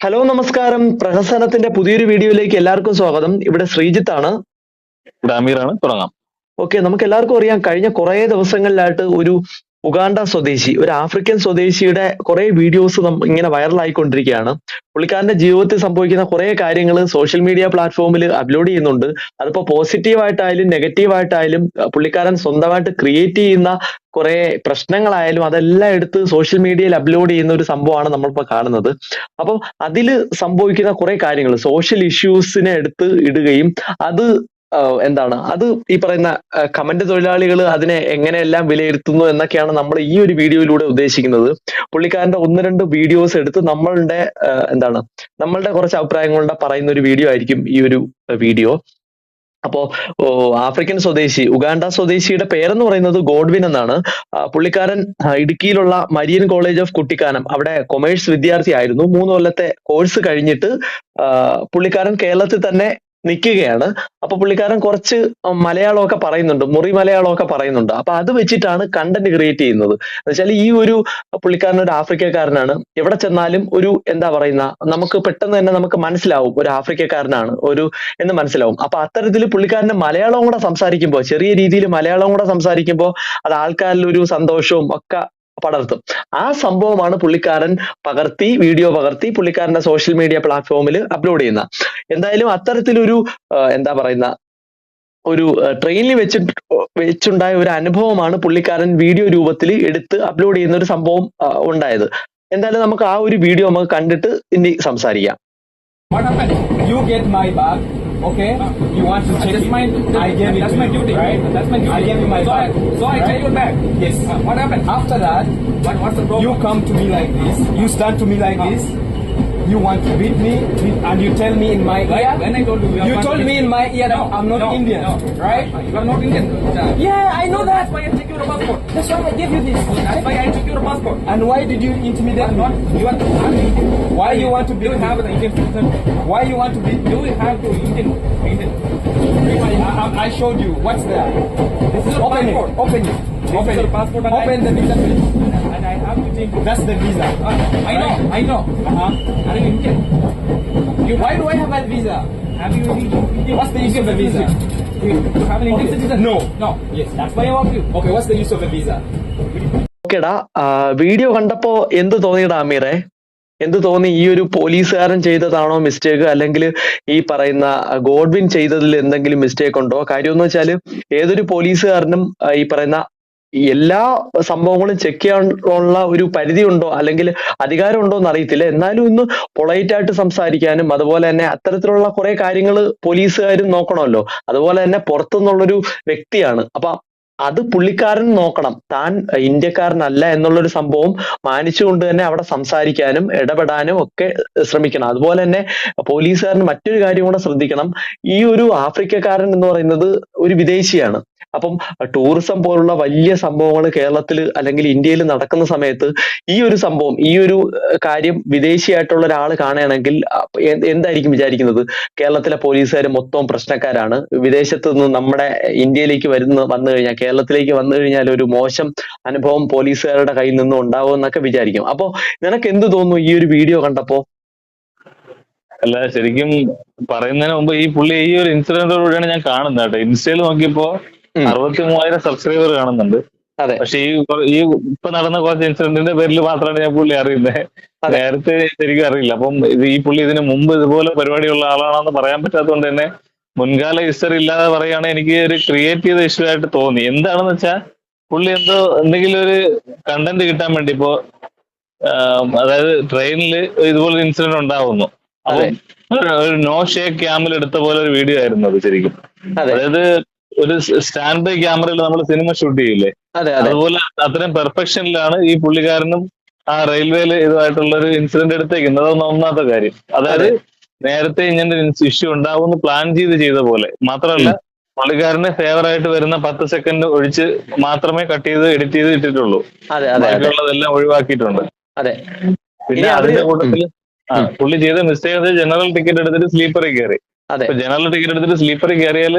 Hello നമസ്കാരം. പ്രഹസനത്തിന്റെ പുതിയൊരു വീഡിയോയിലേക്ക് എല്ലാവർക്കും സ്വാഗതം. ഇവിടെ ശ്രീജിത്ത് ആണ് തുടങ്ങാം. ഓക്കെ നമുക്ക് എല്ലാവർക്കും അറിയാം കഴിഞ്ഞ കുറേ ദിവസങ്ങളിലായിട്ട് ഒരു ഉഗാണ്ട സ്വദേശി ഒരു ആഫ്രിക്കൻ സ്വദേശിയുടെ കുറെ വീഡിയോസ് ഇങ്ങനെ വൈറലായിക്കൊണ്ടിരിക്കുകയാണ് പുള്ളിക്കാരന്റെ ജീവിതത്തിൽ സംഭവിക്കുന്ന കുറെ കാര്യങ്ങൾ സോഷ്യൽ മീഡിയ പ്ലാറ്റ്ഫോമിൽ അപ്ലോഡ് ചെയ്യുന്നുണ്ട്. അതിപ്പോ പോസിറ്റീവായിട്ടായാലും നെഗറ്റീവായിട്ടായാലും പുള്ളിക്കാരൻ സ്വന്തമായിട്ട് ക്രിയേറ്റ് ചെയ്യുന്ന കുറെ പ്രശ്നങ്ങളായാലും അതെല്ലാം എടുത്ത് സോഷ്യൽ മീഡിയയിൽ അപ്ലോഡ് ചെയ്യുന്ന ഒരു സംഭവമാണ് നമ്മളിപ്പോ കാണുന്നത്. അപ്പം അതിൽ സംഭവിക്കുന്ന കുറെ കാര്യങ്ങൾ സോഷ്യൽ ഇഷ്യൂസിനെ എടുത്ത് ഇടുകയും അത് എന്താണ്? അത് ഈ പറയുന്ന കമന്റ് തൊഴിലാളികൾ അതിനെ എങ്ങനെയെല്ലാം വിലയിരുത്തുന്നു എന്നൊക്കെയാണ് നമ്മൾ ഈ ഒരു വീഡിയോയിലൂടെ ഉദ്ദേശിക്കുന്നത്. പുള്ളിക്കാരന്റെ ഒന്ന് രണ്ട് വീഡിയോസ് എടുത്ത് നമ്മളുടെ എന്താണ്? നമ്മളുടെ കുറച്ച് അഭിപ്രായങ്ങളുടെ പറയുന്ന ഒരു വീഡിയോ ആയിരിക്കും ഈ ഒരു വീഡിയോ. അപ്പോ ആഫ്രിക്കൻ സ്വദേശി ഉഗാണ്ട സ്വദേശിയുടെ പേരെന്ന് പറയുന്നത് ഗോഡ്വിൻ എന്നാണ്. പുള്ളിക്കാരൻ ഇടുക്കിയിലുള്ള മരിയൻ കോളേജ് ഓഫ് കുട്ടിക്കാനം അവിടെ കൊമേഴ്സ് വിദ്യാർത്ഥി ആയിരുന്നു മൂന്ന് കൊല്ലത്തെ കോഴ്സ് കഴിഞ്ഞിട്ട് പുള്ളിക്കാരൻ കേരളത്തിൽ തന്നെ നിൽക്കുകയാണ്. അപ്പൊ പുള്ളിക്കാരൻ കുറച്ച് മലയാളമൊക്കെ പറയുന്നുണ്ട്. മുറി മലയാളമൊക്കെ പറയുന്നുണ്ട്. അപ്പൊ അത് വെച്ചിട്ടാണ് കണ്ടന്റ് ക്രിയേറ്റ് ചെയ്യുന്നത്. എന്നുവെച്ചാൽ ഈ ഒരു പുള്ളിക്കാരൻ ഒരു ആഫ്രിക്കക്കാരനാണ്. എവിടെ ചെന്നാലും ഒരു എന്താ പറയുന്ന നമുക്ക് പെട്ടെന്ന് തന്നെ നമുക്ക് മനസ്സിലാവും. ഒരു ആഫ്രിക്കക്കാരനാണ്. ഒരു എന്ന് മനസ്സിലാവും. അപ്പൊ അത്തരത്തിൽ പുള്ളിക്കാരന് മലയാളം കൂടെ സംസാരിക്കുമ്പോൾ ചെറിയ രീതിയിൽ മലയാളം കൂടെ സംസാരിക്കുമ്പോൾ അത് ആൾക്കാരിൽ ഒരു സന്തോഷവും ഒക്കെ പടർത്തും ആ സംഭവമാണ് പുള്ളിക്കാരൻ പകർത്തി വീഡിയോ പകർത്തി പുള്ളിക്കാരന്റെ സോഷ്യൽ മീഡിയ പ്ലാറ്റ്ഫോമിൽ അപ്ലോഡ് ചെയ്യുന്ന. എന്തായാലും അത്തരത്തിലൊരു എന്താ പറയുന്ന ഒരു ട്രെയിനിൽ വെച്ച് വെച്ചുണ്ടായ ഒരു അനുഭവമാണ് പുള്ളിക്കാരൻ വീഡിയോ രൂപത്തിൽ എടുത്ത് അപ്ലോഡ് ചെയ്യുന്ന ഒരു സംഭവം ഉണ്ടായത്. എന്തായാലും നമുക്ക് ആ ഒരു വീഡിയോ നമുക്ക് കണ്ടിട്ട് ഇനി സംസാരിക്കാം? You get my bag, okay? You want to check That's it. my I gave it that's my you, duty. right? That's my duty. I gave you my so bag. I, so I take your bag. Yes. What happened? After that, What, what's the problem? you come to me like this. You stand to me like this. You want to beat me, and you tell me in my Right? ear. When I told you, You not told me in my ear that No, I'm not no, Indian, no. right? You are not Indian. Yeah, I know that. That's why I took your passport. That's why I gave you this. That's why I took your passport. And why did you You intimidate me? not. You are I'm Indian. Why you want to Do beat you me? have the Indian citizen? Why you want to beat? Do you have to Indian? Indian. I, I, showed you. What's there? This is your Open it. passport. Open it. Open is it. passport Open the visa, please. It. That's the visa. Uh, I know. I know. Uh-huh. Are you Indian. You, why do I have a visa? Have you Indian? What's the use of the visa? You, you have an Indian Okay. citizen? No. No. Yes. That's why I want you. Okay, what's the use of a visa? ഓക്കേടാ video കണ്ടപ്പോ എന്ത് തോന്നിയടാ അമീറെ എന്ത് തോന്നി ഈ ഒരു പോലീസുകാരൻ ചെയ്തതാണോ mistake അല്ലെങ്കിൽ ഈ പറയുന്ന ഗോഡ്വിൻ ചെയ്തതിൽ എന്തെങ്കിലും മിസ്റ്റേക്ക് ഉണ്ടോ കാര്യം എന്ന് വെച്ചാൽ ഏതൊരു പോലീസുകാരനും ഈ പറയുന്ന എല്ലാ സംഭവങ്ങളും ചെക്ക് ചെയ്യാനുള്ള ഒരു പരിധി ഉണ്ടോ അല്ലെങ്കിൽ അധികാരം ഉണ്ടോ എന്ന് അറിയത്തില്ല എന്നാലും ഇന്ന് പൊളൈറ്റ് ആയിട്ട് സംസാരിക്കാനും അതുപോലെ തന്നെ അത്തരത്തിലുള്ള കുറെ കാര്യങ്ങൾ പോലീസുകാരും നോക്കണമല്ലോ. അതുപോലെ തന്നെ പുറത്തുനിന്നുള്ളൊരു വ്യക്തിയാണ്. അപ്പൊ അത് പുള്ളിക്കാരൻ നോക്കണം. താൻ ഇന്ത്യക്കാരനല്ല എന്നുള്ളൊരു സംഭവം മാനിച്ചുകൊണ്ട് തന്നെ അവിടെ സംസാരിക്കാനും ഇടപെടാനും ഒക്കെ ശ്രമിക്കണം. അതുപോലെ തന്നെ പോലീസുകാരൻ മറ്റൊരു കാര്യം കൂടെ ശ്രദ്ധിക്കണം. ഈ ഒരു ആഫ്രിക്കക്കാരൻ എന്ന് പറയുന്നത് ഒരു വിദേശിയാണ്. അപ്പം ടൂറിസം പോലുള്ള വലിയ സംഭവങ്ങൾ കേരളത്തിൽ അല്ലെങ്കിൽ ഇന്ത്യയിൽ നടക്കുന്ന സമയത്ത് ഈ ഒരു സംഭവം ഈ ഒരു കാര്യം വിദേശിയായിട്ടുള്ള ഒരാൾ കാണുകയാണെങ്കിൽ എന്തായിരിക്കും വിചാരിക്കുന്നത്? കേരളത്തിലെ പോലീസുകാർ മൊത്തം പ്രശ്നക്കാരാണ്. വിദേശത്ത് നിന്ന് നമ്മുടെ ഇന്ത്യയിലേക്ക് വരുന്ന വന്നു കഴിഞ്ഞാൽ കേരളത്തിലേക്ക് വന്നു കഴിഞ്ഞാൽ ഒരു മോശം അനുഭവം പോലീസുകാരുടെ കയ്യിൽ നിന്നും ഉണ്ടാവും എന്നൊക്കെ വിചാരിക്കും. അപ്പോ നിനക്ക് എന്ത് തോന്നുന്നു ഈ ഒരു വീഡിയോ കണ്ടപ്പോ? അല്ല ശരിക്കും പറയുന്നതിന് മുമ്പ് ഈ പുള്ളി ഈ ഒരു ഇൻസിഡന്റോടുകൂടിയാണ് ഞാൻ കാണുന്നത് കേട്ടോ. ഇൻസ്റ്റയിൽ നോക്കിയപ്പോ. അറുപത്തി മൂവായിരം സബ്സ്ക്രൈബർ കാണുന്നുണ്ട്. അതെ. പക്ഷെ ഈ ഈ ഇപ്പൊ നടന്ന കുറച്ച് ഇൻസിഡന്റിന്റെ പേരിൽ മാത്രമാണ് ഞാൻ പുള്ളി അറിയുന്നത് നേരത്തെ ശരിക്കും അറിയില്ല. അപ്പം ഇത് ഈ പുള്ളി ഇതിന് മുമ്പ് ഇതുപോലെ പരിപാടിയുള്ള ആളാണെന്ന് പറയാൻ പറ്റാത്തതുകൊണ്ട് തന്നെ മുൻകാല ഹിസ്റ്ററി ഇല്ലാതെ പറയുകയാണെങ്കിൽ എനിക്ക് ഒരു ക്രിയേറ്റ് ചെയ്ത ഇഷ്യൂ ആയിട്ട് തോന്നി. എന്താണെന്ന് വെച്ചാൽ പുള്ളി എന്തോ എന്തെങ്കിലും ഒരു കണ്ടന്റ് കിട്ടാൻ വേണ്ടി ഇപ്പോ അതായത് ട്രെയിനിൽ ഇതുപോലെ ഇൻസിഡന്റ് ഉണ്ടാവുന്നു. അതെ. ഒരു- ഒരു നോ ഷേക്ക് ക്യാമ്പിൽ എടുത്ത പോലെ ഒരു വീഡിയോ ആയിരുന്നു അത് ശരിക്കും. അതായത് ഒരു സ്റ്റാൻഡ് ബൈ ക്യാമറയിൽ നമ്മൾ സിനിമ ഷൂട്ട് ചെയ്യില്ലേ? അതെ അതെ. അതുപോലെ അത്രയും പെർഫെക്ഷനിലാണ് ഈ പുള്ളിക്കാരനും ആ റെയിൽവേയിൽ ഇതുമായിട്ടുള്ള ഒരു ഇൻസിഡന്റ് എടുത്തേക്കുന്നത്. അതൊന്നും ഒന്നാമത്തെ കാര്യം. അതായത് നേരത്തെ ഇങ്ങനെ ഇഷ്യൂ ഉണ്ടാവുമെന്ന് പ്ലാൻ ചെയ്ത് ചെയ്ത പോലെ. മാത്രമല്ല പുള്ളിക്കാരന് ഫേവർ ആയിട്ട് വരുന്ന പത്ത് സെക്കൻഡ് ഒഴിച്ച് മാത്രമേ കട്ട് ചെയ്ത് എഡിറ്റ് ചെയ്ത് ഇട്ടിട്ടുള്ളൂ. ബാക്കിയുള്ളതെല്ലാം ഒഴിവാക്കിയിട്ടുണ്ട്. അതെ. പിന്നെ അതിന്റെ കൂട്ടത്തിൽ പുള്ളി ചെയ്ത മിസ്റ്റേക്ക് ജനറൽ ടിക്കറ്റ് എടുത്തിട്ട് സ്ലീപ്പറിൽ കയറി. അതെ. ജനറൽ ടിക്കറ്റ് എടുത്തിട്ട് സ്ലീപ്പറിൽ കയറിയാൽ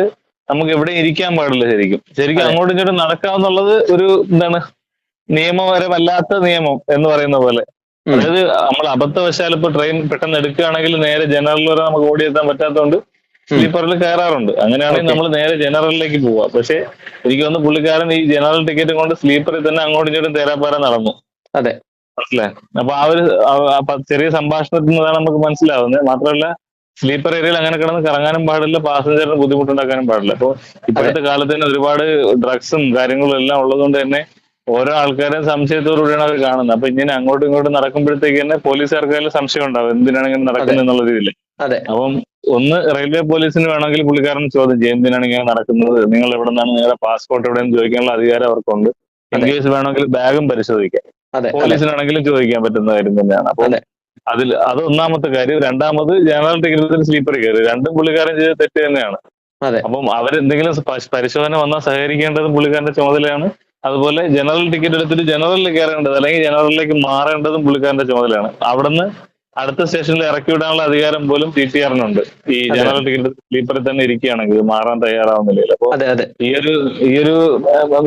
നമുക്ക് എവിടെ ഇരിക്കാൻ പാടില്ല ശരിക്കും. ശരിക്കും. അങ്ങോട്ടും ഇങ്ങോട്ടും നടക്കാമെന്നുള്ളത് ഒരു എന്താണ് നിയമപരമല്ലാത്ത നിയമം എന്ന് പറയുന്ന പോലെ. അതായത് നമ്മൾ അബദ്ധവശാൽ ഇപ്പൊ ട്രെയിൻ പെട്ടെന്ന് എടുക്കുകയാണെങ്കിൽ നേരെ ജനറൽ വരെ നമുക്ക് ഓടിയെത്താൻ പറ്റാത്തതുകൊണ്ട് സ്ലീപ്പറിൽ കയറാറുണ്ട്. അങ്ങനെയാണെങ്കിൽ നമ്മൾ നേരെ ജനറലിലേക്ക് പോവാ. പക്ഷെ എനിക്ക് വന്ന് പുള്ളിക്കാരൻ ഈ ജനറൽ ടിക്കറ്റ് കൊണ്ട് സ്ലീപ്പറിൽ തന്നെ അങ്ങോട്ടും ഇങ്ങോട്ടും തേരാപ്പാര നടന്നു. അതെ. മനസ്സിലായി? അപ്പൊ ആ ഒരു ചെറിയ സംഭാഷണത്തിൽ നിന്നാണ് നമുക്ക് മനസ്സിലാവുന്നത്. മാത്രമല്ല സ്ലീപ്പർ ഏരിയയിൽ അങ്ങനെ കിടന്ന് കറങ്ങാനും പാടില്ല പാസഞ്ചറിന് ബുദ്ധിമുട്ടുണ്ടാക്കാനും പാടില്ല. അപ്പൊ ഇപ്പോഴത്തെ കാലത്ത് തന്നെ ഒരുപാട് ഡ്രഗ്സും കാര്യങ്ങളും എല്ലാം ഉള്ളതുകൊണ്ട് തന്നെ ഓരോ ആൾക്കാരെയും സംശയത്തോടുകൂടിയാണ് അവർ കാണുന്നത്. അപ്പൊ ഇങ്ങനെ അങ്ങോട്ടും ഇങ്ങോട്ടും നടക്കുമ്പോഴത്തേക്ക് തന്നെ പോലീസുകാർക്കായാലും സംശയം ഉണ്ടാവും. എന്തിനാണ് ഇങ്ങനെ നടക്കുന്നത് എന്നുള്ള രീതിയിൽ അതെ. അപ്പം ഒന്ന് റെയിൽവേ പോലീസിന് വേണമെങ്കിൽ പുള്ളിക്കാരൻ ചോദ്യം ചെയ്യും എന്തിനാണ് ഇങ്ങനെ നടക്കുന്നത്? നിങ്ങൾ എവിടെ നിന്നാണ് നിങ്ങളുടെ പാസ്പോർട്ട് എവിടെയെന്ന് ചോദിക്കാനുള്ള അധികാരം അവർക്കുണ്ട്. ഇൻ കേസ് വേണമെങ്കിൽ ബാഗും പരിശോധിക്കാം. പോലീസിനാണെങ്കിലും ചോദിക്കാൻ പറ്റുന്ന കാര്യം തന്നെയാണ്. അപ്പൊ. അതിൽ അത് ഒന്നാമത്തെ കാര്യം. രണ്ടാമത് ജനറൽ ടിക്കറ്റിൽ സ്ലീപ്പർ കയറി. രണ്ടും പുള്ളിക്കാരൻ ചെയ്ത തെറ്റ് തന്നെയാണ്. അപ്പം അവരെന്തെങ്കിലും പരിശോധന വന്നാൽ സഹകരിക്കേണ്ടത് പുള്ളിക്കാരന്റെ ചുമതലയാണ്. അതുപോലെ ജനറൽ ടിക്കറ്റ് എടുത്തിട്ട് ജനറലിൽ കയറേണ്ടത് അല്ലെങ്കിൽ ജനറലിലേക്ക് മാറേണ്ടതും പുള്ളിക്കാരന്റെ ചുമതലയാണ്. അവിടുന്ന് അടുത്ത സ്റ്റേഷനിൽ ഇറക്കി വിടാനുള്ള അധികാരം പോലും ടി ടി ആറിനുണ്ട്. ഈ ജനറൽ ടിക്കറ്റ് സ്ലീപ്പറിൽ തന്നെ ഇരിക്കുകയാണെങ്കിൽ മാറാൻ തയ്യാറാവുന്നില്ല അപ്പൊ അതെ അതെ. ഈ ഒരു ഈ ഒരു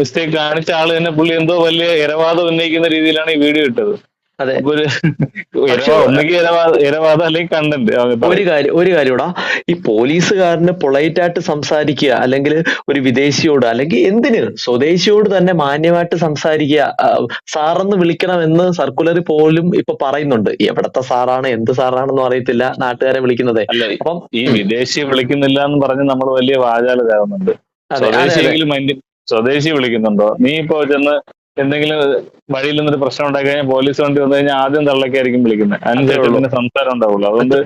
മിസ്റ്റേക്ക് കാണിച്ച ആൾ തന്നെ പുള്ളി എന്തോ വലിയ ഇരവാദം ഉന്നയിക്കുന്ന രീതിയിലാണ് ഈ വീഡിയോ ഇട്ടത്. അതെ. ഒരു കാര്യം ഒരു കാര്യം ഒരു കാര്യൂടാ ഈ പോലീസുകാരന് പൊളൈറ്റ് ആയിട്ട് സംസാരിക്കുക അല്ലെങ്കിൽ ഒരു വിദേശിയോട് അല്ലെങ്കിൽ എന്തിന് സ്വദേശിയോട് തന്നെ മാന്യമായിട്ട് സംസാരിക്കുക സാറെന്ന് വിളിക്കണം എന്ന് സർക്കുലറിൽ പോലും ഇപ്പൊ പറയുന്നുണ്ട്. എവിടത്തെ സാറാണ് എന്ത് സാറാണെന്നും അറിയത്തില്ല നാട്ടുകാരെ വിളിക്കുന്നത്. അപ്പം ഈ വിദേശി വിളിക്കുന്നില്ല എന്ന് പറഞ്ഞ് നമ്മൾ വലിയ വാചാലരാകുന്നുണ്ട് സ്വദേശി വിളിക്കുന്നുണ്ടോ? നീ ഇപ്പോ ചെന്ന് എന്തെങ്കിലും വഴിയിൽ നിന്നൊരു പ്രശ്നം ഉണ്ടാക്കി കഴിഞ്ഞാൽ പോലീസ് വണ്ടി വന്നു കഴിഞ്ഞാൽ ആദ്യം തള്ളക്കായിരിക്കും വിളിക്കുന്നത്. അതിനുശേഷം. പിന്നെ സംസാരം ഉണ്ടാവുള്ളൂ. അതുകൊണ്ട്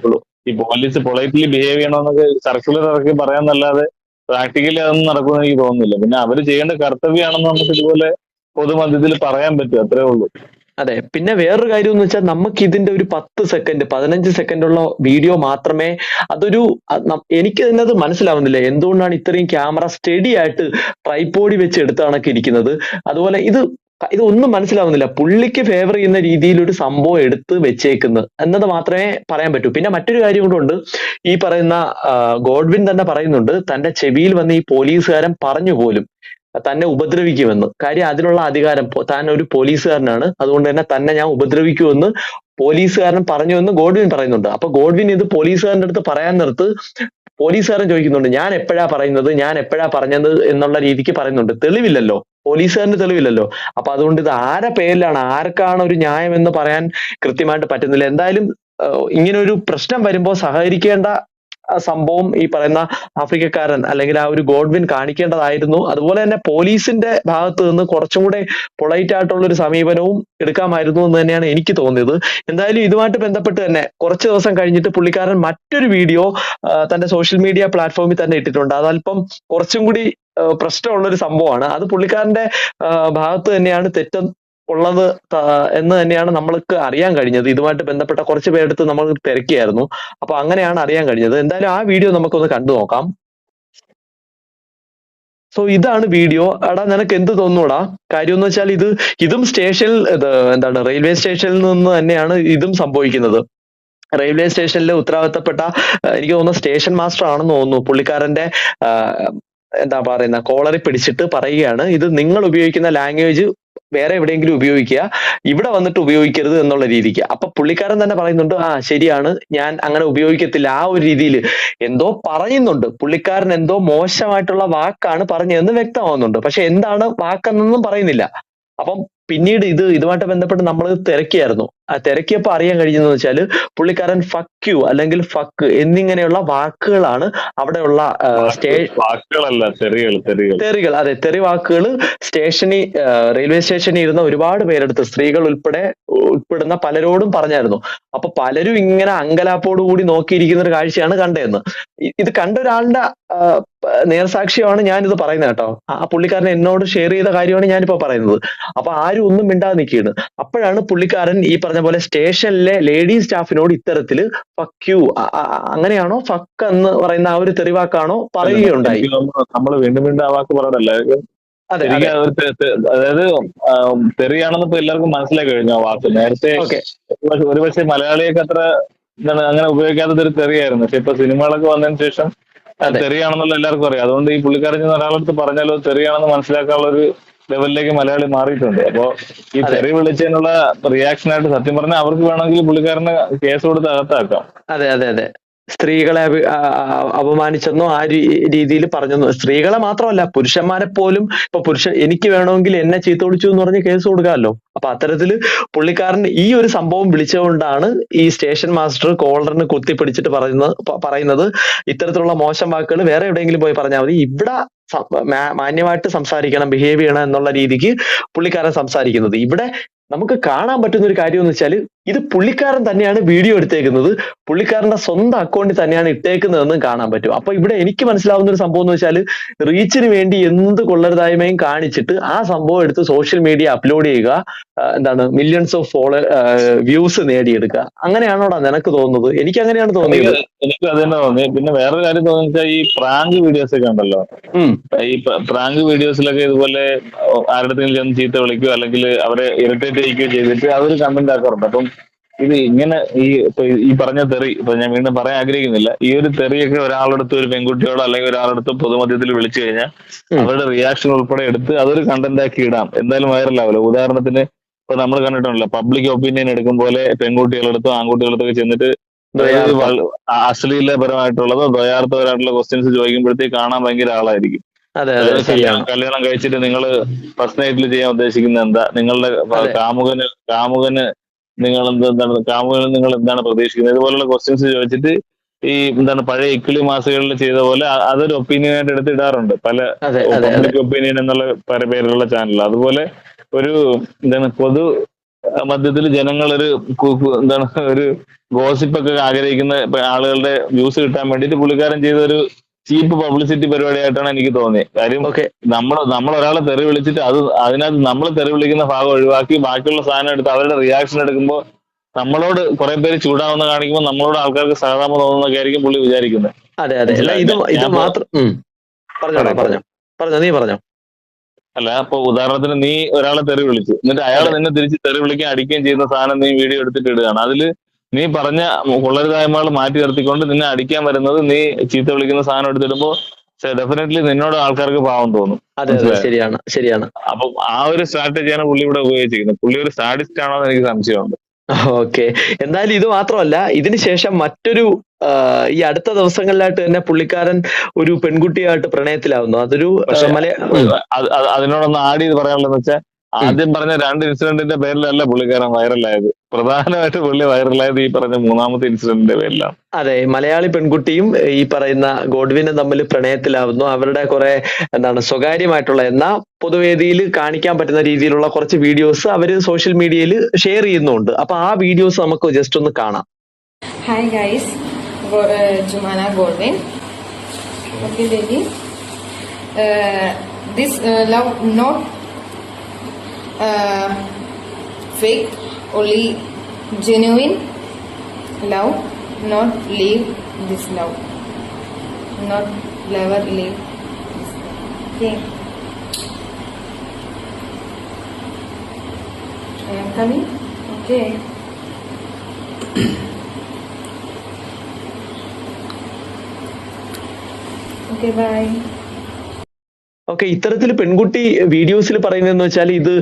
ഈ പോലീസ് പൊളൈറ്റ്ലി ബിഹേവ് ചെയ്യണമെന്നൊക്കെ സർക്കുലർ ഇറക്കി പറയാന്നല്ലാതെ പ്രാക്ടിക്കലി അതൊന്നും നടക്കുമെന്ന് എനിക്ക് തോന്നുന്നില്ല. പിന്നെ അവർ ചെയ്യേണ്ട കർത്തവ്യമാണെന്ന് നമുക്ക് ഇതുപോലെ പൊതുമധ്യത്തിൽ പറയാൻ പറ്റും. അത്രേ ഉള്ളൂ. അതെ. പിന്നെ വേറൊരു കാര്യം എന്ന് വെച്ചാൽ നമുക്ക് ഇതിന്റെ ഒരു പത്ത് സെക്കൻഡ് പതിനഞ്ച് സെക്കൻഡ് ഉള്ള വീഡിയോ മാത്രമേ അതൊരു എനിക്ക് തന്നെ അത് മനസ്സിലാവുന്നില്ല. എന്തുകൊണ്ടാണ് ഇത്രയും ക്യാമറ സ്റ്റഡി ആയിട്ട് ട്രൈപോഡി വെച്ച് എടുത്ത കണക്ക് ഇരിക്കുന്നത്? അതുപോലെ ഇത് ഇത് ഒന്നും മനസ്സിലാവുന്നില്ല. പുള്ളിക്ക് ഫേവർ ചെയ്യുന്ന രീതിയിൽ ഒരു സംഭവം എടുത്ത് വെച്ചേക്കുന്നത് എന്നത് മാത്രമേ പറയാൻ പറ്റൂ. പിന്നെ മറ്റൊരു കാര്യം കൂടെ ഈ പറയുന്ന ഗോഡ്വിൻ തന്നെ പറയുന്നുണ്ട് തന്റെ ചെവിയിൽ വന്ന് ഈ പോലീസുകാരൻ പറഞ്ഞു പോലും തന്നെ ഉപദ്രവിക്കുമെന്ന്. കാര്യം അതിനുള്ള അധികാരം താൻ ഒരു പോലീസുകാരനാണ്. അതുകൊണ്ട് തന്നെ തന്നെ ഞാൻ ഉപദ്രവിക്കുമെന്ന് പോലീസുകാരൻ പറഞ്ഞു എന്ന് ഗോഡ്വിൻ പറയുന്നുണ്ട്. അപ്പൊ ഗോഡ്വിൻ ഇത് പോലീസുകാരന്റെ അടുത്ത് പറയാൻ നിർത്ത് പോലീസുകാരൻ ചോദിക്കുന്നുണ്ട് ഞാൻ എപ്പോഴാ പറയുന്നത്? ഞാൻ എപ്പോഴാ പറഞ്ഞത്? എന്നുള്ള രീതിക്ക് പറയുന്നുണ്ട്. തെളിവില്ലല്ലോ. പോലീസുകാരന് തെളിവില്ലല്ലോ. അപ്പൊ അതുകൊണ്ട് ഇത് ആരെ പേരിലാണ് ആർക്കാണ് ഒരു ന്യായം എന്ന് പറയാൻ കൃത്യമായിട്ട് പറ്റുന്നില്ല. എന്തായാലും ഇങ്ങനെ ഒരു പ്രശ്നം വരുമ്പോൾ സഹകരിക്കേണ്ട സംഭവം ഈ പറയുന്ന ആഫ്രിക്കക്കാരൻ അല്ലെങ്കിൽ ആ ഒരു ഗോഡ്വിൻ കാണിക്കേണ്ടതായിരുന്നു. അതുപോലെ തന്നെ പോലീസിന്റെ ഭാഗത്ത് നിന്ന് കുറച്ചും കൂടെ പൊളൈറ്റ് ആയിട്ടുള്ള ഒരു സമീപനവും എടുക്കാമായിരുന്നു എന്ന് തന്നെയാണ് എനിക്ക് തോന്നിയത്. എന്തായാലും ഇതുമായിട്ട് ബന്ധപ്പെട്ട് തന്നെ കുറച്ച് ദിവസം കഴിഞ്ഞിട്ട് പുള്ളിക്കാരൻ മറ്റൊരു വീഡിയോ തന്റെ സോഷ്യൽ മീഡിയ പ്ലാറ്റ്ഫോമിൽ തന്നെ ഇട്ടിട്ടുണ്ട്. അതല്പം കുറച്ചും കൂടി പ്രശ്നമുള്ള ഒരു സംഭവമാണ്. അത് പുള്ളിക്കാരന്റെ ഭാഗത്ത് തന്നെയാണ് തെറ്റ് ഉള്ളത് എന്ന് തന്നെയാണ് നമ്മൾക്ക് അറിയാൻ കഴിഞ്ഞത്. ഇതുമായിട്ട് ബന്ധപ്പെട്ട കുറച്ച് പേരെടുത്ത് നമ്മൾ തിരക്കിയായിരുന്നു. അപ്പൊ അങ്ങനെയാണ് അറിയാൻ കഴിഞ്ഞത്. എന്തായാലും ആ വീഡിയോ നമുക്കൊന്ന് കണ്ടു നോക്കാം. സോ ഇതാണ് വീഡിയോ. എടാ നിനക്ക് എന്ത് തോന്നൂടാ? കാര്യം എന്ന് വെച്ചാൽ ഇത് ഇതും സ്റ്റേഷനിൽ എന്താണ് റെയിൽവേ സ്റ്റേഷനിൽ നിന്ന് തന്നെയാണ് ഇതും സംഭവിക്കുന്നത്. റെയിൽവേ സ്റ്റേഷനിലെ ഉത്തരവാദിത്തപ്പെട്ട എനിക്ക് തോന്നുന്നു സ്റ്റേഷൻ മാസ്റ്റർ ആണെന്ന് തോന്നുന്നു പുള്ളിക്കാരന്റെ എന്താ പറയുന്ന കോളറി പിടിച്ചിട്ട് പറയുകയാണ്. ഇത് നിങ്ങൾ ഉപയോഗിക്കുന്ന ലാംഗ്വേജ് വേറെ എവിടെയെങ്കിലും ഉപയോഗിക്കുക. ഇവിടെ വന്നിട്ട് ഉപയോഗിക്കരുത് എന്നുള്ള രീതിക്ക്. അപ്പൊ പുള്ളിക്കാരൻ തന്നെ പറയുന്നുണ്ട് ആ ശരിയാണ്. ഞാൻ അങ്ങനെ ഉപയോഗിക്കത്തില്ല. ആ ഒരു രീതിയിൽ എന്തോ പറയുന്നുണ്ട്. പുള്ളിക്കാരൻ എന്തോ മോശമായിട്ടുള്ള വാക്കാണ് പറഞ്ഞതെന്ന് വ്യക്തമാവുന്നുണ്ട്. പക്ഷെ എന്താണ് വാക്കെന്നൊന്നും പറയുന്നില്ല. അപ്പം പിന്നീട് ഇത് ഇതുമായിട്ട് ബന്ധപ്പെട്ട് നമ്മൾ തിരക്കിയായിരുന്നു. ആ തിരക്കിയപ്പോൾ അറിയാൻ കഴിഞ്ഞതെന്ന് വെച്ചാൽ പുള്ളിക്കാരൻ ഫക്ക് യു അല്ലെങ്കിൽ ഫക്ക് എന്നിങ്ങനെയുള്ള വാക്കുകളാണ് അവിടെയുള്ള തെറികൾ അതെ തെറി വാക്കുകൾ സ്റ്റേഷനിൽ റെയിൽവേ സ്റ്റേഷനിൽ ഇരുന്ന ഒരുപാട് പേരെടുത്ത് സ്ത്രീകൾ ഉൾപ്പെടെ ഉൾപ്പെടുന്ന പലരോടും പറഞ്ഞായിരുന്നു. അപ്പൊ പലരും ഇങ്ങനെ അങ്കലാപ്പോട് കൂടി നോക്കിയിരിക്കുന്ന ഒരു കാഴ്ചയാണ് കണ്ടതെന്ന്. ഇത് കണ്ട ഒരാളുടെ ആ, ഞാനിത് പറയുന്നത് കേട്ടോ. ആ പുള്ളിക്കാരൻ എന്നോട് ഷെയർ ചെയ്ത കാര്യമാണ് ഞാനിപ്പോ പറയുന്നത്. അപ്പൊ ആരും ഒന്നും മിണ്ടാതെ നിൽക്കുകയാണ് അപ്പോഴാണ് പുള്ളിക്കാരൻ ഈ പറഞ്ഞ പോലെ സ്റ്റേഷനിലെ ലേഡി സ്റ്റാഫിനോട് ഇത്തരത്തിൽ ഫക്ക് യു അങ്ങനെയാണോ ഫക്ക് എന്ന് പറയുന്ന ആ ഒരു തെറിവാക്കാണോ പറയുകയുണ്ടായി? നമ്മൾ വീണ്ടും വീണ്ടും ആ വാക്ക് പറയണല്ലേ അതായത് തെറിയാണെന്ന് ഇപ്പൊ എല്ലാവർക്കും മനസ്സിലായി കഴിഞ്ഞു ആ വാക്ക്. നേരത്തെ ഒരുപക്ഷെ- മലയാളിയൊക്കെ അത്ര എന്താണ് അങ്ങനെ ഉപയോഗിക്കാത്തതൊരു തെറിയായിരുന്നു. പക്ഷെ ഇപ്പൊ സിനിമകളൊക്കെ വന്നതിന് ശേഷം. തെറിയാണെന്നുള്ള എല്ലാവർക്കും അറിയാം. അതുകൊണ്ട് ഈ പുള്ളിക്കാരൻ ചെന്ന് ഒരാളടുത്ത് പറഞ്ഞാലോ തെറിയാണെന്ന് മനസ്സിലാക്കാനുള്ള ഒരു ലെവലിലേക്ക് മലയാളി മാറിയിട്ടുണ്ട്. അപ്പോ ഈ. തെറി വിളിച്ചതിനുള്ള റിയാക്ഷൻ ആയിട്ട് സത്യം പറഞ്ഞാൽ അവർക്ക് വേണമെങ്കിൽ പുള്ളിക്കാരന് കേസ് കൊടുത്ത് അകത്താക്കാം. അതെ അതെ അതെ. സ്ത്രീകളെ അപമാനിച്ചെന്നോ ആ രീതിയിൽ പറഞ്ഞെന്നോ. സ്ത്രീകളെ മാത്രമല്ല പുരുഷന്മാരെ പോലും ഇപ്പൊ പുരുഷൻ എനിക്ക് വേണമെങ്കിൽ എന്നെ ചീത്ത എന്ന് പറഞ്ഞ് കേസ് കൊടുക്കാമല്ലോ. അപ്പൊ അത്തരത്തിൽ പുള്ളിക്കാരൻ ഈ ഒരു സംഭവം വിളിച്ചുകൊണ്ടാണ് ഈ സ്റ്റേഷൻ മാസ്റ്റർ കോളറിന് കുത്തിപ്പിടിച്ചിട്ട് പറയുന്നത് പറയുന്നത്. ഇത്തരത്തിലുള്ള മോശം വാക്കുകൾ വേറെ എവിടെയെങ്കിലും പോയി പറഞ്ഞാൽ മതി. ഇവിടെ മാന്യമായിട്ട് സംസാരിക്കണം ബിഹേവ് ചെയ്യണം എന്നുള്ള രീതിക്ക് പുള്ളിക്കാരൻ സംസാരിക്കുന്നത്. ഇവിടെ നമുക്ക് കാണാൻ പറ്റുന്ന ഒരു കാര്യം എന്ന് വെച്ചാൽ ഇത് പുള്ളിക്കാരൻ തന്നെയാണ് വീഡിയോ എടുത്തേക്കുന്നത്. പുള്ളിക്കാരന്റെ സ്വന്തം അക്കൗണ്ടിൽ തന്നെയാണ് ഇട്ടേക്കുന്നതെന്നും കാണാൻ പറ്റും. അപ്പൊ ഇവിടെ എനിക്ക് മനസ്സിലാവുന്ന ഒരു സംഭവം എന്ന് വെച്ചാൽ റീച്ചിന് വേണ്ടി എന്ത് കൊള്ളരുതായ്മയും കാണിച്ചിട്ട് ആ സംഭവം എടുത്ത് സോഷ്യൽ മീഡിയ അപ്ലോഡ് ചെയ്യുക. എന്താണ് മില്യൺസ് ഓഫ് ഫോളോ വ്യൂസ് നേടിയെടുക്കുക. അങ്ങനെയാണോടാ നിനക്ക് തോന്നുന്നത്? എനിക്ക് അങ്ങനെയാണ് തോന്നിയത്. എനിക്ക് അത് തന്നെ തോന്നി. പിന്നെ വേറൊരു കാര്യം തോന്നുന്നു വെച്ചാൽ ഈ പ്രാങ്ക് വീഡിയോസ് ഒക്കെ ഉണ്ടല്ലോ. ഈ പ്രാങ്ക് വീഡിയോസിലൊക്കെ ഇതുപോലെ ആരുടെ ചെന്ന് ചീത്ത വിളിക്കുകയോ അല്ലെങ്കിൽ അവരെ ഇറിറ്റേറ്റ് ചെയ്യിക്കുകയോ ചെയ്തിട്ട് അതൊരു കണ്ടന്റ് ആക്കാറുണ്ട്. അപ്പം ഇത് ഇങ്ങനെ ഈ ഇപ്പൊ ഈ പറഞ്ഞ തെറി ഇപ്പൊ ഞാൻ വീണ്ടും പറയാൻ ആഗ്രഹിക്കുന്നില്ല. ഈ ഒരു തെറിയൊക്കെ ഒരാളെടുത്ത് ഒരു പെൺകുട്ടിയോട് അല്ലെങ്കിൽ ഒരാളെടുത്ത് പൊതുമധ്യത്തിൽ വിളിച്ചു കഴിഞ്ഞാൽ അവരുടെ റിയാക്ഷൻ ഉൾപ്പെടെ എടുത്ത് അതൊരു കണ്ടന്റ് ആക്കി ഇടാം. എന്തായാലും വൈറലാവല്ലോ ഉദാഹരണത്തിന് ഇപ്പൊ നമ്മൾ കണ്ടിട്ടുണ്ടല്ലോ പബ്ലിക് ഒപ്പീനിയൻ എടുക്കും പോലെ പെൺകുട്ടികളെടുത്തോ ആൺകുട്ടികളെടുത്തൊക്കെ ചെന്നിട്ട് അശ്ലീലപരമായിട്ടുള്ളതോ ദ്വയാർത്ഥപരമായിട്ടുള്ള ക്വസ്റ്റ്യൻസ് ചോദിക്കുമ്പോഴത്തേക്ക് കാണാൻ ഭയങ്കര ആളായിരിക്കും. കല്യാണം കഴിച്ചിട്ട് നിങ്ങൾ ഫസ്റ്റ് നൈറ്റിൽ ചെയ്യാൻ ഉദ്ദേശിക്കുന്നത് എന്താ? നിങ്ങളുടെ. കാമുകന് കാമുകന് നിങ്ങൾ എന്താണ് കാമുകളിൽ നിങ്ങൾ എന്താണ് പ്രതീക്ഷിക്കുന്നത്? ഇതുപോലുള്ള ക്വസ്റ്റ്യൻസ് ചോദിച്ചിട്ട് ഈ എന്താണ് പഴയ ഇക്കിളി മാസികളിൽ ചെയ്ത പോലെ അതൊരു ഒപ്പീനിയൻ ആയിട്ട് എടുത്ത് ഇടാറുണ്ട് പല പബ്ലിക് ഒപ്പീനിയൻ എന്നുള്ള പല പേരിലുള്ള ചാനൽ അതുപോലെ ഒരു എന്താണ് പൊതു മധ്യത്തിൽ ജനങ്ങൾ ഒരു എന്താണ് ഒരു ഗോസിപ്പ് ഒക്കെ ആഗ്രഹിക്കുന്ന ആളുകളുടെ വ്യൂസ് കിട്ടാൻ വേണ്ടിയിട്ട് പുള്ളിക്കാരൻ ചെയ്ത ഒരു ചീപ്പ് പബ്ലിസിറ്റി പരിപാടിയായിട്ടാണ് എനിക്ക് തോന്നിയത് കാര്യം നമ്മൾ നമ്മൾ ഒരാളെ തെറി വിളിച്ചിട്ട് അത് അതിനകത്ത് നമ്മൾ തെറി വിളിക്കുന്ന ഭാഗം ഒഴിവാക്കി ബാക്കിയുള്ള സാധനം എടുത്ത് അവരുടെ റിയാക്ഷൻ എടുക്കുമ്പോൾ നമ്മളോട് കുറെ പേര് ചൂടാവുന്ന കാണിക്കുമ്പോൾ നമ്മളോട് ആൾക്കാർക്ക് സഹതാപം തോന്നുന്നൊക്കെ ആയിരിക്കും പുള്ളി വിചാരിക്കുന്നത് അതെ അതെ. ഇത് ഇത് മാത്രം പറഞ്ഞോ നീ പറഞ്ഞോ. അല്ല അപ്പൊ ഉദാഹരണത്തിന് നീ ഒരാളെ തെറി വിളിച്ചു. എന്നിട്ട് അയാൾ നിന്നെ തിരിച്ച് തെറി വിളിക്കാൻ അടിക്കുകയും ചെയ്യുന്ന സാധനം നീ വീഡിയോ എടുത്തിട്ട് ഇടുകയാണ്. അതിൽ നീ പറഞ്ഞ കൊള്ളരുതായ്മകൾ മാറ്റി നിർത്തിക്കൊണ്ട് നിന്നെ അടിക്കാൻ വരുന്നത് നീ ചീത്ത വിളിക്കുന്ന സാധനം എടുത്തിടുമ്പോ ഡെഫിനറ്റ്ലി നിന്നോട് ആൾക്കാർക്ക് പാവം തോന്നും. അതെ അതെ ശരിയാണ് ശരിയാണ്. അപ്പൊ ആ ഒരു സ്ട്രാറ്റജിയാണ് പുള്ളി ഇവിടെ ഉപയോഗിച്ചിരിക്കുന്നത്. പുള്ളി ഒരു സാഡിസ്റ്റ് ആണോ എന്ന് എനിക്ക് സംശയമുണ്ട്. ഓക്കെ. എന്തായാലും ഇത് മാത്രമല്ല ഇതിനുശേഷം മറ്റൊരു ഈ അടുത്ത ദിവസങ്ങളിലായിട്ട് തന്നെ പുള്ളിക്കാരൻ ഒരു പെൺകുട്ടിയായിട്ട് പ്രണയത്തിലാവുന്നു. അതൊരു അതിനോടൊന്ന് ആഡ് ചെയ്ത് പറയാനുള്ളതെന്ന് വെച്ചാൽ ആദ്യം പറഞ്ഞ രണ്ട് ഇൻസിഡന്റിന്റെ പേരിലല്ല പുള്ളിക്കാരൻ വൈറലായത്. പ്രധാനമായിട്ട് പുള്ളി വൈറലായത് ഈ പറഞ്ഞ മൂന്നാമത്തെ ഇൻസിഡന്റിന്റെ പേരിലാണ്. അതെ മലയാളി പെൺകുട്ടിയും ഈ പറയുന്ന ഗോഡ്വിനും തമ്മിൽ പ്രണയത്തിലാവുന്നു. അവരുടെ കുറെ എന്താണ് സ്വകാര്യമായിട്ടുള്ള എന്നാ പൊതുവേദിയിൽ കാണിക്കാൻ പറ്റുന്ന രീതിയിലുള്ള കുറച്ച് വീഡിയോസ് അവർ സോഷ്യൽ മീഡിയയിൽ ഷെയർ ചെയ്യുന്നുണ്ട്. അപ്പൊ ആ വീഡിയോസ് നമുക്ക് ജസ്റ്റ് ഒന്ന് കാണാം. Hi guys Jumana Godwin okay baby this love this uh, fake, only genuine love. Not leave this love. Not never leave. This love. Okay. I am coming. Okay. Okay, bye. Okay ഇത്തരത്തിൽ പെൺകുട്ടി വീഡിയോസിൽ പറയുന്നതെന്ന് വെച്ചാൽ ഇത്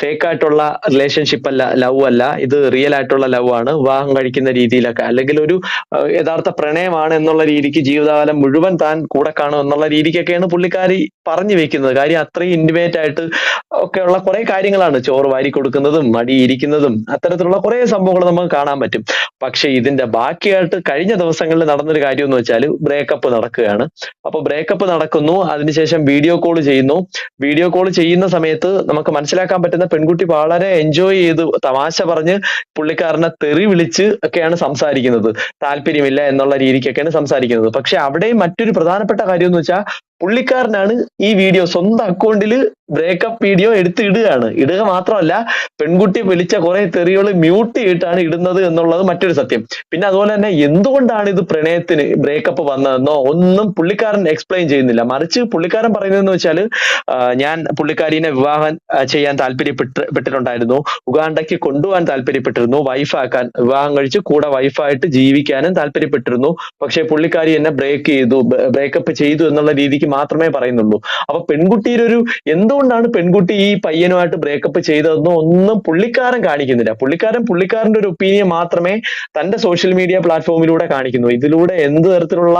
fake ആയിട്ടുള്ള relationship അല്ല love അല്ല. ഇത് റിയൽ ആയിട്ടുള്ള ലവ് ആണ്. വിവാഹം കഴിക്കുന്ന രീതിയിലൊക്കെ. അല്ലെങ്കിൽ ഒരു യഥാർത്ഥ പ്രണയമാണ് എന്നുള്ള രീതിക്ക് ജീവിതകാലം മുഴുവൻ താൻ കൂടെ കാണും എന്നുള്ള രീതിക്കൊക്കെയാണ് പുള്ളിക്കാരി പറഞ്ഞു വെക്കുന്നത്. കാര്യം അത്രയും ഇന്റിമേറ്റ് ആയിട്ട് ഒക്കെയുള്ള കുറെ കാര്യങ്ങളാണ്. ചോറ് വാരി കൊടുക്കുന്നതും മടി ഇരിക്കുന്നതും അത്തരത്തിലുള്ള കുറെ സംഭവങ്ങൾ നമുക്ക് കാണാൻ പറ്റും. പക്ഷെ ഇതിന്റെ ബാക്കിയായിട്ട് കഴിഞ്ഞ ദിവസങ്ങളിൽ നടന്നൊരു കാര്യം എന്ന് വെച്ചാൽ ബ്രേക്കപ്പ് നടക്കുകയാണ്. അപ്പൊ ബ്രേക്കപ്പ് നടക്കുന്നു. അതിനുശേഷം വീഡിയോ കോൾ ചെയ്യുന്നു. വീഡിയോ കോൾ ചെയ്യുന്ന സമയത്ത് നമുക്ക് മനസ്സിലാക്കാൻ പറ്റുന്ന പെൺകുട്ടി വളരെ എൻജോയ് ചെയ്ത് തമാശ പറഞ്ഞ് പുള്ളിക്കാരനെ തെറി വിളിച്ച് ഒക്കെയാണ് സംസാരിക്കുന്നത്. താല്പര്യമില്ല എന്നുള്ള രീതിക്കൊക്കെയാണ് സംസാരിക്കുന്നത്. പക്ഷെ അവിടെയും മറ്റൊരു പ്രധാനപ്പെട്ട കാര്യം എന്ന് വെച്ചാൽ പുള്ളിക്കാരനാണ് ഈ വീഡിയോ സ്വന്തം അക്കൗണ്ടിൽ ബ്രേക്കപ്പ് വീഡിയോ എടുത്ത് ഇടുകയാണ് ഇടുക മാത്രമല്ല പെൺകുട്ടി വിളിച്ച കുറെ തെറികൾ മ്യൂട്ട് ചെയ്തിട്ടാണ് ഇടുന്നത് എന്നുള്ളത് മറ്റൊരു സത്യം. പിന്നെ അതുപോലെ തന്നെ എന്തുകൊണ്ടാണ് ഇത് പ്രണയത്തിന് ബ്രേക്കപ്പ് വന്നതെന്നോ ഒന്നും പുള്ളിക്കാരൻ എക്സ്പ്ലെയിൻ ചെയ്യുന്നില്ല. മറിച്ച് പുള്ളിക്കാരൻ പറയുന്നതെന്ന് വെച്ചാൽ ഞാൻ പുള്ളിക്കാരിനെ വിവാഹം ചെയ്യാൻ താല്പര്യപ്പെട്ടിട്ടുണ്ടായിരുന്നു ഉഗാണ്ടയ്ക്ക് കൊണ്ടുപോകാൻ താല്പര്യപ്പെട്ടിരുന്നു. വൈഫാക്കാൻ വിവാഹം കഴിച്ച് കൂടെ വൈഫായിട്ട് ജീവിക്കാനും താല്പര്യപ്പെട്ടിരുന്നു. പക്ഷേ പുള്ളിക്കാരി എന്നെ ബ്രേക്ക് ചെയ്തു ബ്രേക്കപ്പ് ചെയ്തു എന്നുള്ള രീതിക്ക് മാത്രമേ പറയുന്നുള്ളൂ. അപ്പൊ പെൺകുട്ടിയുടെ ഒരു എന്തുകൊണ്ടാണ് പെൺകുട്ടി ഈ പയ്യനുമായിട്ട് ബ്രേക്കപ്പ് ചെയ്തതെന്നോ ഒന്നും പുള്ളിക്കാരൻ കാണിക്കുന്നില്ല. പുള്ളിക്കാരൻ പുള്ളിക്കാരന്റെ ഒരു ഒപ്പീനിയൻ മാത്രമേ തന്റെ സോഷ്യൽ മീഡിയ പ്ലാറ്റ്ഫോമിലൂടെ കാണിക്കുന്നു. ഇതിലൂടെ എന്ത് തരത്തിലുള്ള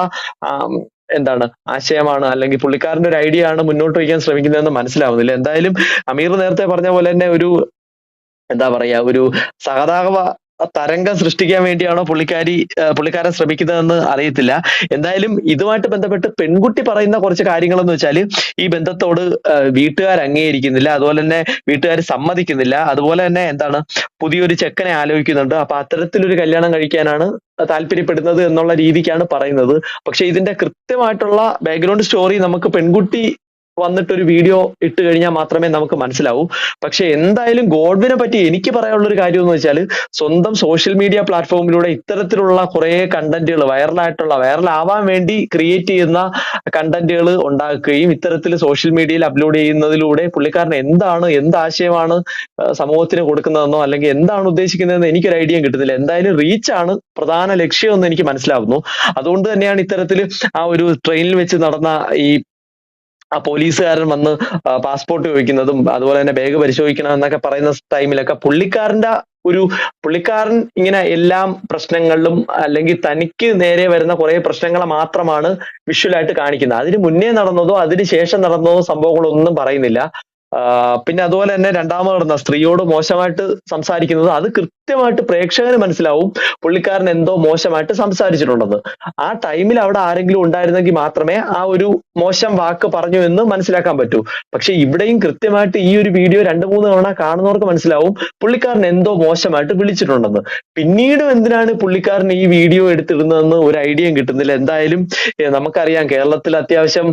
എന്താണ് ആശയമാണ് അല്ലെങ്കിൽ പുള്ളിക്കാരന്റെ ഒരു ഐഡിയ ആണ് മുന്നോട്ട് വയ്ക്കാൻ ശ്രമിക്കുന്നതെന്ന് മനസ്സിലാവുന്നില്ല. എന്തായാലും അമീർ നേരത്തെ പറഞ്ഞ പോലെ തന്നെ ഒരു എന്താ പറയാ ഒരു സഹതാപ തരംഗം സൃഷ്ടിക്കാൻ വേണ്ടിയാണോ പുള്ളിക്കാരി പുള്ളിക്കാരൻ ശ്രമിക്കുന്നതെന്ന് അറിയത്തില്ല. എന്തായാലും ഇതുമായിട്ട് ബന്ധപ്പെട്ട് പെൺകുട്ടി പറയുന്ന കുറച്ച് കാര്യങ്ങളെന്ന് വെച്ചാൽ ഈ ബന്ധത്തോട് വീട്ടുകാർ അംഗീകരിക്കുന്നില്ല അതുപോലെ തന്നെ വീട്ടുകാർ സമ്മതിക്കുന്നില്ല അതുപോലെ തന്നെ എന്താണ് പുതിയൊരു ചെക്കനെ ആലോചിക്കുന്നുണ്ട്. അപ്പൊ അത്തരത്തിലൊരു കല്യാണം കഴിക്കാനാണ് താല്പര്യപ്പെടുന്നത് എന്നുള്ള രീതിക്കാണ് പറയുന്നത്. പക്ഷെ ഇതിന്റെ കൃത്യമായിട്ടുള്ള ബാക്ക്ഗ്രൗണ്ട് സ്റ്റോറി നമുക്ക് പെൺകുട്ടി വന്നിട്ട് ഒരു വീഡിയോ ഇട്ട് കഴിഞ്ഞാൽ മാത്രമേ നമുക്ക് മനസ്സിലാവൂ. പക്ഷെ എന്തായാലും ഗോഡ്വിനെ പറ്റി എനിക്ക് പറയാനുള്ള ഒരു കാര്യം എന്ന് വെച്ചാൽ സ്വന്തം സോഷ്യൽ മീഡിയ പ്ലാറ്റ്ഫോമിലൂടെ ഇത്തരത്തിലുള്ള കുറെ കണ്ടന്റുകൾ വൈറലായിട്ടുള്ള വൈറലാവാൻ വേണ്ടി ക്രിയേറ്റ് ചെയ്യുന്ന കണ്ടന്റുകൾ ഉണ്ടാക്കുകയും ഇത്തരത്തിൽ സോഷ്യൽ മീഡിയയിൽ അപ്ലോഡ് ചെയ്യുന്നതിലൂടെ പുള്ളിക്കാരൻ എന്താണ് എന്ത് ആശയമാണ് സമൂഹത്തിന് കൊടുക്കുന്നതെന്നോ അല്ലെങ്കിൽ എന്താണ് ഉദ്ദേശിക്കുന്നതെന്ന് എനിക്കൊരു ഐഡിയ കിട്ടുന്നില്ല. എന്തായാലും റീച്ച് ആണ് പ്രധാന ലക്ഷ്യം എന്ന് എനിക്ക് മനസ്സിലാവുന്നു. അതുകൊണ്ട് തന്നെയാണ് ഇത്തരത്തിൽ ആ ഒരു ട്രെയിനിൽ വെച്ച് നടന്ന ഈ ആ പോലീസുകാരൻ വന്ന് പാസ്പോർട്ട് ചോദിക്കുന്നതും അതുപോലെ തന്നെ ബാഗ് പരിശോധിക്കണം എന്നൊക്കെ പറയുന്ന ടൈമിലൊക്കെ പുള്ളിക്കാരന്റെ ഒരു പുള്ളിക്കാരൻ ഇങ്ങനെ എല്ലാം പ്രശ്നങ്ങളിലും അല്ലെങ്കിൽ തനിക്ക് നേരെ വരുന്ന കുറെ പ്രശ്നങ്ങളെ മാത്രമാണ് വിഷ്വലായിട്ട് കാണിക്കുന്നത്. അതിന് മുന്നേ നടന്നതോ അതിന് ശേഷം നടന്നതോ സംഭവങ്ങളൊന്നും പറയുന്നില്ല. പിന്നെ അതുപോലെ തന്നെ രണ്ടാമത് നടന്ന സ്ത്രീയോട് മോശമായിട്ട് സംസാരിക്കുന്നത് അത് കൃത്യമായിട്ട് പ്രേക്ഷകന് മനസ്സിലാവും പുള്ളിക്കാരൻ എന്തോ മോശമായിട്ട് സംസാരിച്ചിട്ടുണ്ടെന്ന്. ആ ടൈമിൽ അവിടെ ആരെങ്കിലും ഉണ്ടായിരുന്നെങ്കിൽ മാത്രമേ ആ ഒരു മോശം വാക്ക് പറഞ്ഞു എന്ന് മനസ്സിലാക്കാൻ പറ്റൂ. പക്ഷെ ഇവിടെയും കൃത്യമായിട്ട് ഈ ഒരു വീഡിയോ രണ്ട് മൂന്ന് തവണ കാണുന്നവർക്ക് മനസ്സിലാവും പുള്ളിക്കാരൻ എന്തോ മോശമായിട്ട് വിളിച്ചിട്ടുണ്ടെന്ന്. പിന്നീട് എന്തിനാണ് പുള്ളിക്കാരൻ ഈ വീഡിയോ എടുത്തിടുന്നതെന്ന് ഒരു ഐഡിയയും കിട്ടുന്നില്ല. എന്തായാലും നമുക്കറിയാം കേരളത്തിൽ അത്യാവശ്യം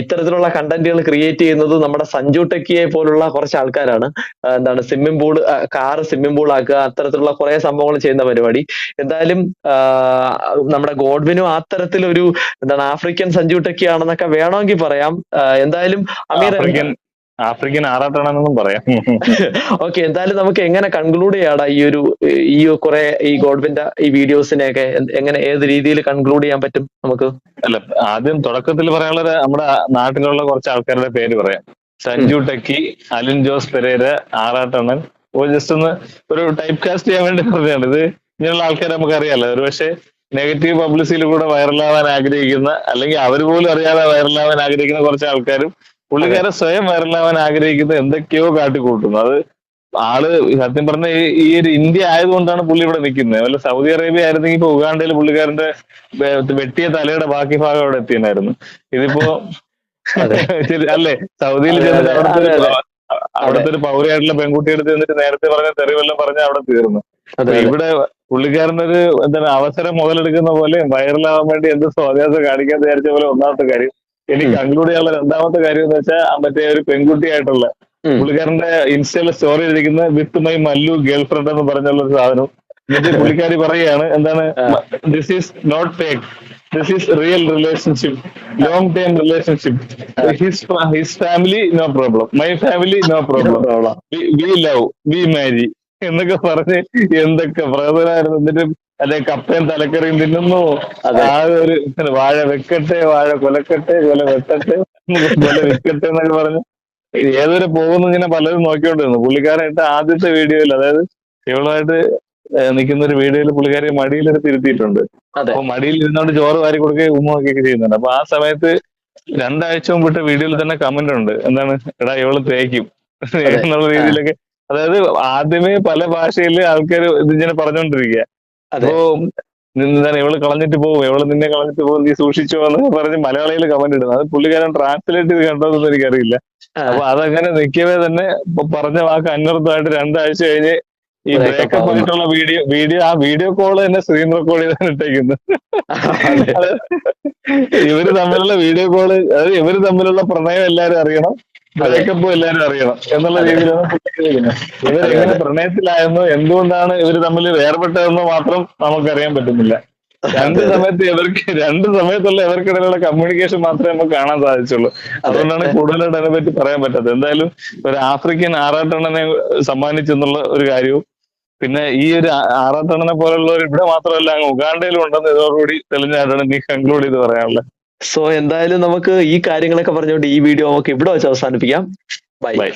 ഇത്തരത്തിലുള്ള കണ്ടന്റുകൾ ക്രിയേറ്റ് ചെയ്യുന്നത് നമ്മുടെ സഞ്ജു ടെക്കിയെ പോലുള്ള കുറച്ച് ആൾക്കാരാണ്. എന്താണ് swimming pool car swimming pool ആക്കുക അത്തരത്തിലുള്ള കുറെ സംഭവങ്ങൾ ചെയ്യുന്ന പരിപാടി. എന്തായാലും നമ്മുടെ ഗോഡ്വിനും അത്തരത്തിലൊരു എന്താണ് ആഫ്രിക്കൻ സഞ്ജു ടെക്കി ആണെന്നൊക്കെ വേണമെങ്കിൽ പറയാം. എന്തായാലും അമീർ ആഫ്രിക്കൻ ആറാട്ടാണെന്നും പറയാം. ഓക്കെ എന്തായാലും നമുക്ക് എങ്ങനെ കൺക്ലൂഡ് ചെയ്യാടാ ഈ ഒരു ഈ കുറെ ഈ ഗോഡ്വിന്റെ ഈ വീഡിയോസിനെയൊക്കെ? എങ്ങനെ ഏത് രീതിയിൽ കൺക്ലൂഡ് ചെയ്യാൻ പറ്റും നമുക്ക്? അല്ല ആദ്യം തുടക്കത്തിൽ പറയാനുള്ളത് നമ്മുടെ നാട്ടിലുള്ള കുറച്ച് ആൾക്കാരുടെ പേര് പറയാം. സഞ്ജു ടക്കി അലിൻ ജോസ് പെരേര ആറാട്ടണ്ണൻ ഓ ജസ്റ്റ് ഒന്ന് ഒരു ടൈപ്പ് കാസ്റ്റ് ചെയ്യാൻ വേണ്ടി പറഞ്ഞതാണ്. ഇത് ഇങ്ങനെയുള്ള ആൾക്കാരെ നമുക്ക് അറിയാലോ ഒരു പക്ഷേ നെഗറ്റീവ് പബ്ലിസിറ്റിയിൽ കൂടെ വൈറലാവാൻ ആഗ്രഹിക്കുന്ന അല്ലെങ്കിൽ അവർ പോലും അറിയാതെ വൈറലാവാൻ ആഗ്രഹിക്കുന്ന കുറച്ച് ആൾക്കാരും പുള്ളിക്കാരെ സ്വയം വൈറലാവാൻ ആഗ്രഹിക്കുന്ന എന്തൊക്കെയോ കാട്ടിക്കൂട്ടുന്നു. അത് ആൾ സത്യം പറഞ്ഞ ഈ- ഒരു ഇന്ത്യ ആയതുകൊണ്ടാണ് പുള്ളി ഇവിടെ നിൽക്കുന്നത്. അല്ല സൗദി അറേബ്യ ആയിരുന്നെങ്കിൽ ഇപ്പൊ ഉഗാണ്ടയിൽ പുള്ളിക്കാരന്റെ വെട്ടിയ തലയുടെ ബാക്കി ഭാഗം അവിടെ എത്തിയിട്ടുണ്ടായിരുന്നു. ഇതിപ്പോ അല്ലേ? സൗദിയിൽ ചെന്നിട്ട് അവിടുത്തെ ഒരു അവിടുത്തെ പൗരയായിട്ടുള്ള പെൺകുട്ടി എടുത്ത് ചെന്നിട്ട് നേരത്തെ പറഞ്ഞ തെറിവെല്ലാം പറഞ്ഞ് അവിടെ തീർന്നു. ഇവിടെ പുള്ളിക്കാരനൊരു എന്താണ് അവസരം മുതലെടുക്കുന്ന പോലെ വൈറലാവാൻ വേണ്ടി എന്ത് സ്വാധീനം കാണിക്കാൻ വിചാരിച്ച പോലെ ഒന്നാമത്തെ കാര്യം ഇനി. കൺക്ലൂഡ് ചെയ്യാനുള്ള രണ്ടാമത്തെ കാര്യം എന്ന് വെച്ചാൽ മറ്റേ ഒരു പെൺകുട്ടിയായിട്ടുള്ള പുള്ളിക്കാരന്റെ ഇൻസ്റ്റയിലെ സ്റ്റോറി എഴുതിക്കുന്ന വിത്ത് മൈ മല്ലു ഗേൾഫ്രണ്ട് എന്ന് പറഞ്ഞുള്ള ഒരു സാധനം. എന്നിട്ട് പുള്ളിക്കാരി പറയുകയാണ് എന്താണ് this is not fake this is real relationship long time relationship his his family no problem my family no problem we love we marry. എന്നൊക്കെ പറഞ്ഞ് എന്തൊക്കെ പ്രകൃതനായിരുന്നു എന്നിട്ട് അതെ കപ്പയും തലക്കറിയും തിന്നുന്നു. ആ ഒരു വാഴ വെക്കട്ടെ വാഴ കൊലക്കട്ടെ കൊല വെട്ടട്ടെ കൊല വെക്കട്ടെ എന്നൊക്കെ പറഞ്ഞു ഏതുവരെ പോകുന്നു ഇങ്ങനെ പലരും നോക്കിക്കൊണ്ടിരുന്നു. പുള്ളിക്കാരായിട്ട് ആദ്യത്തെ വീഡിയോയിൽ അതായത് ഇവളുമായിട്ട് നിൽക്കുന്ന ഒരു വീഡിയോയിൽ പുള്ളിക്കാരി മടിയിലെടുത്ത് ഇരുത്തിയിട്ടുണ്ട് അപ്പൊ മടിയിൽ ഇരുന്നോണ്ട് ചോറ് വാരി കൊടുക്കുകയും ഉമ്മ നോക്കുകയൊക്കെ ചെയ്യുന്നുണ്ട്. അപ്പൊ ആ സമയത്ത് രണ്ടാഴ്ച മുമ്പിട്ട വീഡിയോയിൽ തന്നെ കമന്റ് ഉണ്ട്. എന്താണ്? എടാ ഇവൾ തേക്കും. എന്നുള്ള രീതിയിലൊക്കെ. അതായത് ആദ്യമേ പല ഭാഷയിൽ ആൾക്കാർ ഇതിങ്ങനെ പറഞ്ഞുകൊണ്ടിരിക്കുക. അപ്പോ എന്താണ്? ഇവൾ കളഞ്ഞിട്ട് പോകും ഇവൾ നിന്നെ കളഞ്ഞിട്ട് പോകും നീ സൂക്ഷിച്ചോ എന്ന് പറഞ്ഞ് മലയാളിയിൽ കമന്റ് ഇടുന്നത് അത് പുള്ളിക്കാരൻ ട്രാൻസ്ലേറ്റ് ചെയ്ത് കണ്ടോന്നൊന്നും എനിക്കറിയില്ല. അപ്പൊ അതങ്ങനെ നിൽക്കവേ തന്നെ പറഞ്ഞ വാക്ക് അന്വർത്ഥമായിട്ട് രണ്ടാഴ്ച കഴിഞ്ഞ് ഈ Breakup ബ്രേക്കപ്പ് ആയിട്ടുള്ള വീഡിയോ വീഡിയോ ആ വീഡിയോ കോൾ തന്നെ സ്ക്രീൻ റെക്കോർഡ് ചെയ്താണ് ഇട്ടേക്കുന്നത് ഇവർ തമ്മിലുള്ള വീഡിയോ കോൾ അതായത് ഇവർ തമ്മിലുള്ള പ്രണയം എല്ലാരും അറിയണം ബ്രേക്കപ്പും എല്ലാരും അറിയണം എന്നുള്ള രീതിയിലാണ് പുള്ളിക്കുന്നത് ഇവരെങ്ങനെ പ്രണയത്തിലായെന്നോ എന്തുകൊണ്ടാണ് ഇവർ തമ്മിൽ വേർപെട്ടതെന്നോ മാത്രം നമുക്കറിയാൻ പറ്റുന്നില്ല. രണ്ട് സമയത്ത് ഇവർക്ക് രണ്ട് സമയത്തുള്ള ഇവർക്കിടയിലുള്ള കമ്മ്യൂണിക്കേഷൻ മാത്രമേ നമുക്ക് കാണാൻ സാധിച്ചുള്ളൂ. അതുകൊണ്ടാണ് കൂടുതലായിട്ട് അതിനെ പറ്റി പറയാൻ പറ്റാത്തത്. എന്തായാലും ഒരു ആഫ്രിക്കൻ ആറാട്ടെണ്ണനെ സമ്മാനിച്ചെന്നുള്ള ഒരു കാര്യവും പിന്നെ ഈ ഒരു ആറാട്ടണനെ ആറാട്ടെണ്ണനെ പോലുള്ളവർ ഇവിടെ മാത്രമല്ല അങ്ങ് ഉഗാണ്ടയിലും ഉണ്ടെന്ന് ഇതോടുകൂടി തെളിഞ്ഞായിട്ടാണ് നീ കൺക്ലൂഡ് ചെയ്ത് പറയാനുള്ളത്. സോ എന്തായാലും നമുക്ക് ഈ കാര്യങ്ങളൊക്കെ പറഞ്ഞുകൊണ്ട് ഈ വീഡിയോ നമുക്ക് ഇവിടെ വെച്ച് അവസാനിപ്പിക്കാം. Bye bye